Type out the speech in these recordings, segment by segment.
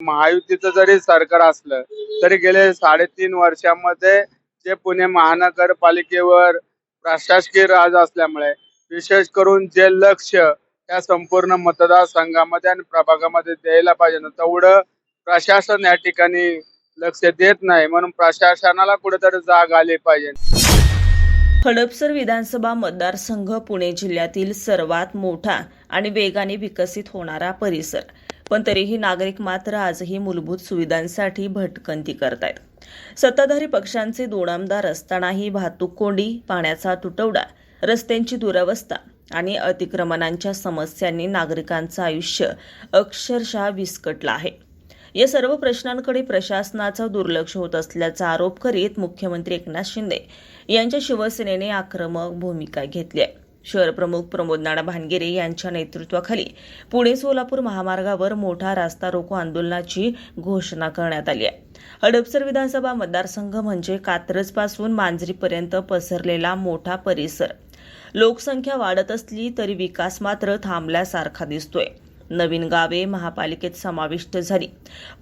महायुतीचं जरी सरकार असलं तरी गेले साडेतीन वर्षामध्ये जे पुणे महानगरपालिकेवर प्रशासकीय राज असल्यामुळे विशेष करून जे लक्ष या संपूर्ण मतदारसंघामध्ये आणि प्रभागामध्ये द्यायला पाहिजे ना तेवढं प्रशासन या ठिकाणी लक्ष देत नाही. म्हणून प्रशासनाला कुठेतरी जाग आली पाहिजे. हडपसर विधानसभा मतदारसंघ पुणे जिल्ह्यातील सर्वात मोठा आणि वेगाने विकसित होणारा परिसर. पण तरीही नागरिक मात्र आजही मूलभूत सुविधांसाठी भटकंती करतायत. सत्ताधारी पक्षांचे दोन आमदार असतानाही वाहतूक कोंडी पाण्याचा तुटवडा रस्त्यांची दुरावस्था आणि अतिक्रमणांच्या समस्यांनी नागरिकांचं आयुष्य अक्षरशः विस्कटलं आहे. या सर्व प्रश्नांकडे प्रशासनाचं दुर्लक्ष होत असल्याचा आरोप करीत मुख्यमंत्री एकनाथ शिंदे यांच्या शिवसेनेने आक्रमक भूमिका घेतली आहे. शहर प्रमुख प्रमोद नाना भानगिरे यांच्या नेतृत्वाखाली पुणे सोलापूर महामार्गावर मोठा रास्ता रोको आंदोलनाची घोषणा करण्यात आली आहे. हडपसर विधानसभा मतदारसंघ म्हणजे कात्रजपासून मांजरीपर्यंत पसरलेला मोठा परिसर. लोकसंख्या वाढत असली तरी विकास मात्र थांबल्यासारखा दिसतोय. नवीन गावे महापालिकेत समाविष्ट झाली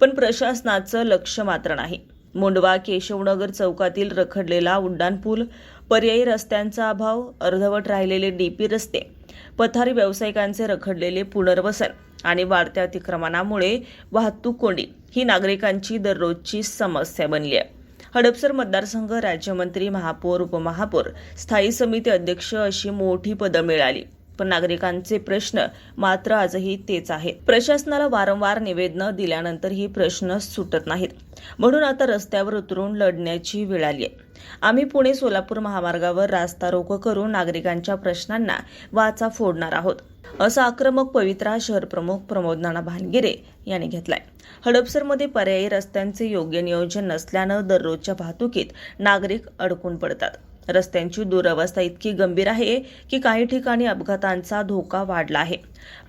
पण प्रशासनाचं लक्ष मात्र नाही. मुंडवा केशवनगर चौकातील रखडलेला उड्डाणपूल पर्यायी रस्त्यांचा अभाव अर्धवट राहिलेले डीपी रस्ते पथारी व्यावसायिकांचे रखडलेले पुनर्वसन आणि वाढत्या अतिक्रमणामुळे वाहतूक कोंडी ही नागरिकांची दररोजची समस्या बनली आहे. हडपसर मतदारसंघ राज्यमंत्री महापौर उपमहापौर स्थायी समिती अध्यक्ष अशी मोठी पदं मिळाली. पण नागरिकांचे प्रश्न मात्र आजही तेच आहेत. प्रशासनाला वारंवार निवेदनं दिल्यानंतर ही प्रश्न सुटत नाहीत. म्हणून आता रस्त्यावर उतरून लढण्याची वेळ आली आहे. आम्ही पुणे सोलापूर महामार्गावर रास्ता रोको करून नागरिकांच्या प्रश्नांना वाचा फोडणार आहोत. असा आक्रमक पवित्रा शहर प्रमुख प्रमोद नाना भानगिरे यांनी घेतलाय. हडपसरमध्ये पर्यायी रस्त्यांचे योग्य नियोजन नसल्यानं दररोजच्या वाहतुकीत नागरिक अडकून पडतात. रस्त्यांची दुरवस्था इतकी गंभीर आहे की काही ठिकाणी अपघातांचा धोका वाढला आहे.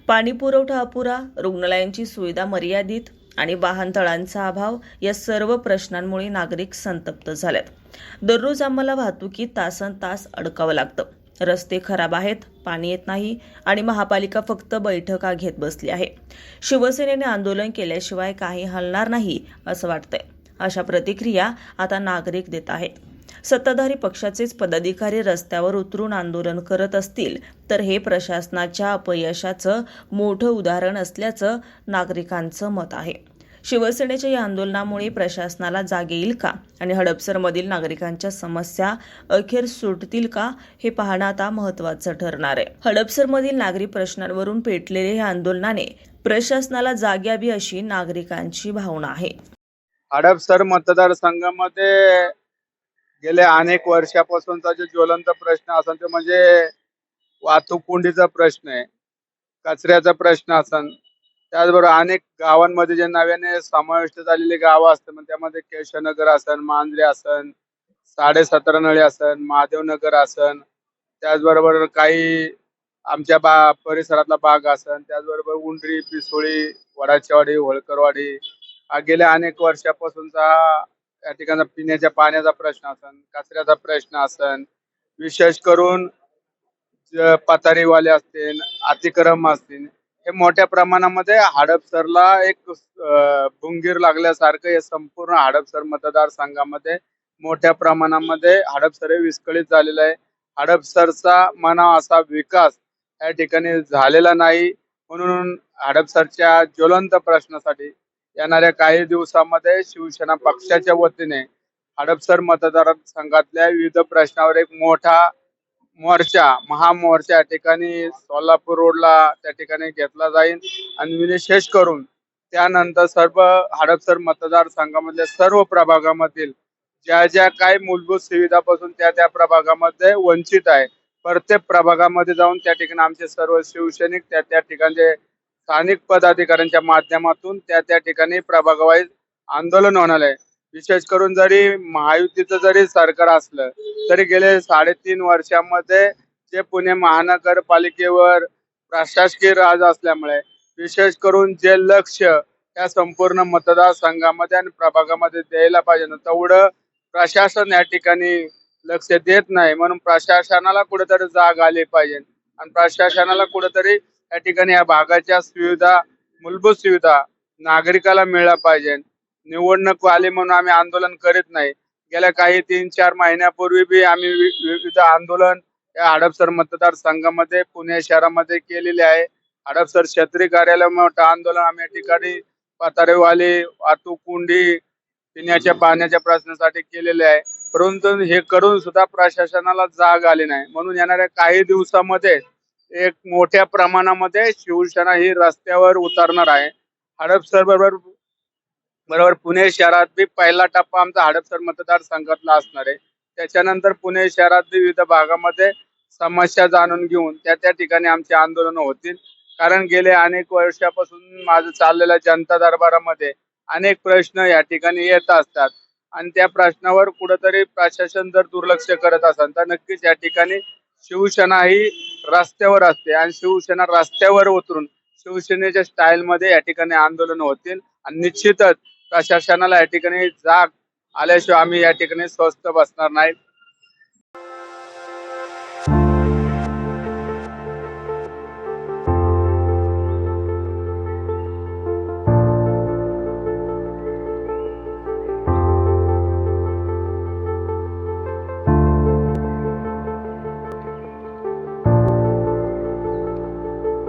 पाणी पुरवठा अपुरा रुग्णालयांची सुविधा मर्यादित आणि वाहनतळांचा अभाव या सर्व प्रश्नांमुळे नागरिक संतप्त झालेत. दररोज आम्हाला वाहतुकीत तासन तास अडकावं लागतं. रस्ते खराब आहेत पाणी येत नाही आणि महापालिका फक्त बैठका घेत बसली आहे. शिवसेनेने आंदोलन केल्याशिवाय काही हलणार नाही असं वाटतंय. अशा प्रतिक्रिया आता नागरिक देत आहेत. सत्ताधारी पक्षाचेच पदाधिकारी रस्त्यावर उतरून आंदोलन करत असतील तर हे प्रशासनाच्या अपयशाचं मोठं उदाहरण असल्याचं नागरिकांचं मत आहे. शिवसेनेच्या या आंदोलनामुळे प्रशासनाला जाग येईल का? आणि हडपसरमधील नागरिकांच्या समस्या अखेर सुटतील का? हे पाहणं आता महत्वाचं ठरणार आहे. हडपसरमधील नागरी प्रश्नांवरून पेटलेले हे आंदोलनाने प्रशासनाला जाग यावी अशी नागरिकांची भावना आहे. हडपसर मतदारसंघामध्ये गेल्या अनेक वर्षापासूनचा जो ज्वलंत प्रश्न असेल तो म्हणजे वाहतूक कोंडीचा प्रश्न आहे कचऱ्याचा प्रश्न असन. त्याचबरोबर अनेक गावांमध्ये जे नव्याने समाविष्ट झालेली गावं असतात मग त्यामध्ये केशवनगर असन मांजरे असन साडे सतरा नळी असन महादेवनगर असन. त्याचबरोबर काही आमच्या बा परिसरातला भाग असन त्याचबरोबर उंडरी पिसोळी वडाचेवाडी होळकरवाडी. हा गेल्या अनेक वर्षापासूनचा या ठिकाणचा पिण्याच्या पाण्याचा प्रश्न असन कचऱ्याचा प्रश्न असन विशेष करून पातारीवाले असतील अतिक्रम असतील हे मोठ्या प्रमाणामध्ये हडपसरला एक भुंगीर लागल्यासारखं हे संपूर्ण हडपसर मतदारसंघामध्ये मोठ्या प्रमाणामध्ये हडपसर हे विस्कळीत झालेलं आहे. हडपसरचा म्हणा असा विकास या ठिकाणी झालेला नाही. म्हणून हडपसरच्या ज्वलंत प्रश्नासाठी येणाऱ्या काही दिवसामध्ये शिवसेना पक्षाच्या वतीने हडपसर मतदारसंघातल्या विविध प्रश्नावर एक मोठा मोर्चा महामोर्चा या ठिकाणी सोलापूर रोडला त्या ठिकाणी घेतला जाईल. आणि विशेष करून त्यानंतर सर्व हडपसर मतदारसंघामधल्या सर्व प्रभागामधील ज्या ज्या काही मूलभूत सुविधापासून त्या त्या प्रभागामध्ये वंचित आहे प्रत्येक प्रभागामध्ये जाऊन त्या ठिकाणी आमचे सर्व शिवसैनिक त्या त्या ठिकाणचे स्थानिक पदाधिकाऱ्यांच्या माध्यमातून त्या त्या ठिकाणी प्रभागवाईज आंदोलन होणार आहे. विशेष करून जरी महायुतीचं जरी सरकार असलं तरी गेले साडेतीन वर्षामध्ये जे पुणे महानगरपालिकेवर प्रशासकीय राज असल्यामुळे विशेष करून जे लक्ष या संपूर्ण मतदारसंघामध्ये आणि प्रभागामध्ये द्यायला पाहिजे ना तेवढं प्रशासन या ठिकाणी लक्ष देत नाही. म्हणून प्रशासनाला कुठेतरी जाग आली पाहिजे. आणि प्रशासनाला कुठेतरी या ठिकाणी या भागाच्या सुविधा मूलभूत सुविधा नागरिकाला मिळल्या पाहिजे. निवडणूक आली म्हणून आम्ही आंदोलन करीत नाही. गेल्या काही तीन चार महिन्यापूर्वी बी आम्ही विविध आंदोलन या हडपसर मतदारसंघामध्ये पुणे शहरामध्ये केलेले आहे. हडपसर क्षेत्रीय कार्यालय मोठं आंदोलन आम्ही या ठिकाणी पातारेवाली वाहतूक कुंडी पिण्याच्या पाण्याच्या प्रश्नासाठी केलेले आहे. परंतु हे करून सुद्धा प्रशासनाला जाग आली नाही. म्हणून येणाऱ्या काही दिवसामध्ये एक मोठ्या प्रमाणामध्ये शिवसेना ही रस्त्यावर उतरणार आहे. हडपसर बरोबर बरोबर पुणे शहरात बी पहिला टप्पा आमचा हडपसर मतदारसंघातला असणार आहे. त्याच्यानंतर पुणे शहरात विविध भागामध्ये समस्या जाणून घेऊन त्या त्या ठिकाणी आमचे आंदोलन होतील. कारण गेले अनेक वर्षापासून माझं चाललेल्या जनता दरबारामध्ये अनेक प्रश्न या ठिकाणी येत असतात. आणि त्या प्रश्नावर कुठंतरी प्रशासन जर दुर्लक्ष करत असेल तर नक्कीच या ठिकाणी शिवसेना ही रस्त्यावर असते आणि शिवसेना रस्त्यावर उतरून शिवसेनेच्या स्टाईल मध्ये या ठिकाणी आंदोलन होतील. आणि निश्चितच प्रशासनाला या ठिकाणी जाग आल्याशिवाय आम्ही या ठिकाणी स्वस्थ बसणार नाही.